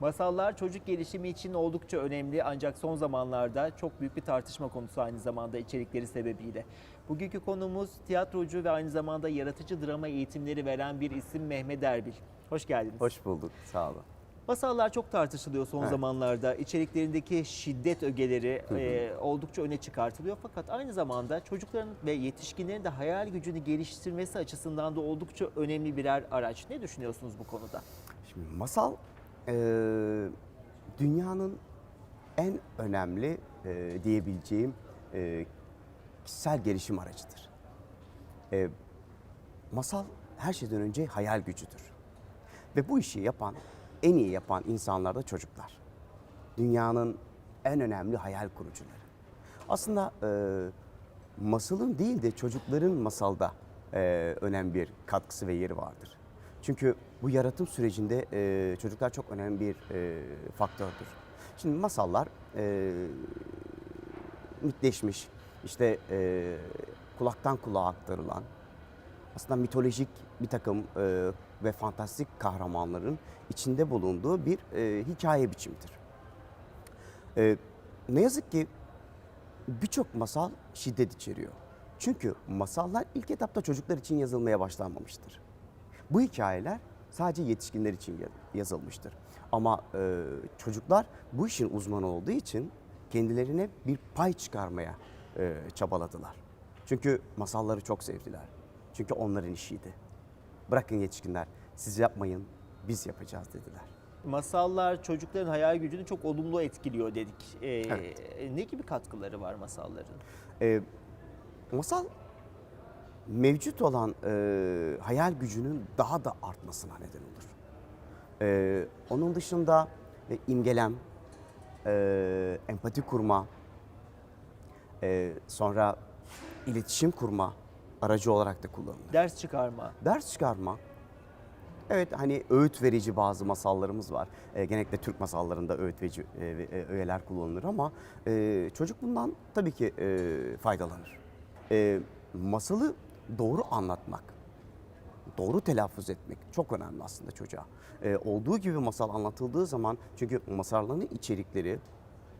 Masallar çocuk gelişimi için oldukça önemli ancak son zamanlarda çok büyük bir tartışma konusu aynı zamanda içerikleri sebebiyle. Bugünkü konumuz tiyatrocu ve aynı zamanda yaratıcı drama eğitimleri veren bir isim Mehmet Erbil. Hoş geldiniz. Hoş bulduk. Sağ olun. Masallar çok tartışılıyor son Evet. zamanlarda. İçeriklerindeki şiddet ögeleri e, oldukça öne çıkartılıyor. Fakat aynı zamanda çocukların ve yetişkinlerin de hayal gücünü geliştirmesi açısından da oldukça önemli birer araç. Ne düşünüyorsunuz bu konuda? Şimdi masal eee, dünyanın en önemli eee, diyebileceğim eee, kişisel gelişim aracıdır. Eee, masal her şeyden önce hayal gücüdür. Ve bu işi yapan, en iyi yapan insanlar da çocuklar. Dünyanın en önemli hayal kurucuları. Aslında eee, masalın değil de çocukların masalda eee önemli bir katkısı ve yeri vardır. Çünkü bu yaratım sürecinde eee, çocuklar çok önemli bir eee, faktördür. Şimdi masallar eee mitleşmiş, işte eee, kulaktan kulağa aktarılan, aslında mitolojik bir takım eee, ve fantastik kahramanların içinde bulunduğu bir eee, hikaye biçimidir. Eee, ne yazık ki birçok masal şiddet içeriyor. Çünkü masallar ilk etapta çocuklar için yazılmaya başlanmamıştır. Bu hikayeler sadece yetişkinler için ya- yazılmıştır. Ama e, çocuklar bu işin uzmanı olduğu için kendilerine bir pay çıkarmaya e, çabaladılar. Çünkü masalları çok sevdiler. Çünkü onların işiydi. Bırakın yetişkinler, siz yapmayın, biz yapacağız dediler. Masallar çocukların hayal gücünü çok olumlu etkiliyor dedik. E, Evet. Ne gibi katkıları var masalların? E, masal mevcut olan e, hayal gücünün daha da artmasına neden olur. E, onun dışında e, imgelem, e, empati kurma, e, sonra iletişim kurma aracı olarak da kullanılır. Ders çıkarma. Ders çıkarma. Evet hani öğüt verici bazı masallarımız var. E, genellikle Türk masallarında öğüt verici e, e, öğeler kullanılır ama e, çocuk bundan tabii ki e, faydalanır. E, masalı doğru anlatmak, doğru telaffuz etmek çok önemli aslında çocuğa. E, olduğu gibi masal anlatıldığı zaman çünkü masalların içerikleri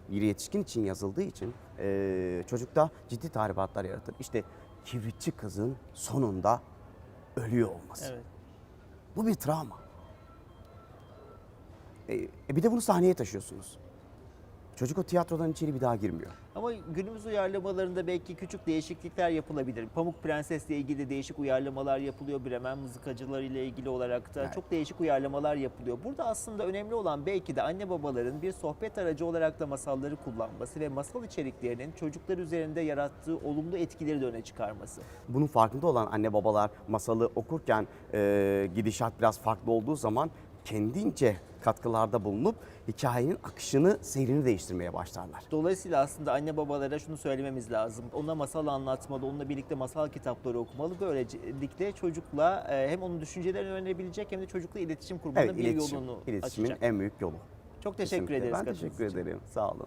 bir yetişkin için yazıldığı için e, çocukta ciddi tahribatlar yaratır. İşte kibritçi kızın sonunda ölüyor olması. Evet. Bu bir travma. E, e bir de bunu sahneye taşıyorsunuz. Çocuk o tiyatrodan içeri bir daha girmiyor. Ama günümüz uyarlamalarında belki küçük değişiklikler yapılabilir. Pamuk Prenses'le ilgili de değişik uyarlamalar yapılıyor. Bremen mızıkacıları ile ilgili olarak da Evet. çok değişik uyarlamalar yapılıyor. Burada aslında önemli olan belki de anne babaların bir sohbet aracı olarak da masalları kullanması ve masal içeriklerinin çocuklar üzerinde yarattığı olumlu etkileri de öne çıkarması. Bunun farkında olan anne babalar masalı okurken e, gidişat biraz farklı olduğu zaman kendince katkılarda bulunup hikayenin akışını, seyrini değiştirmeye başlarlar. Dolayısıyla aslında anne babalara şunu söylememiz lazım. Ona masal anlatmalı, onunla birlikte masal kitapları okumalı. Böylelikle çocukla e, hem onun düşüncelerini öğrenebilecek hem de çocukla iletişim kurmanın Evet, bir iletişim, yolunu iletişimin açacak. en büyük yolu. Çok teşekkür Kesinlikle. ederiz. Ben teşekkür için. ederim. Sağ olun.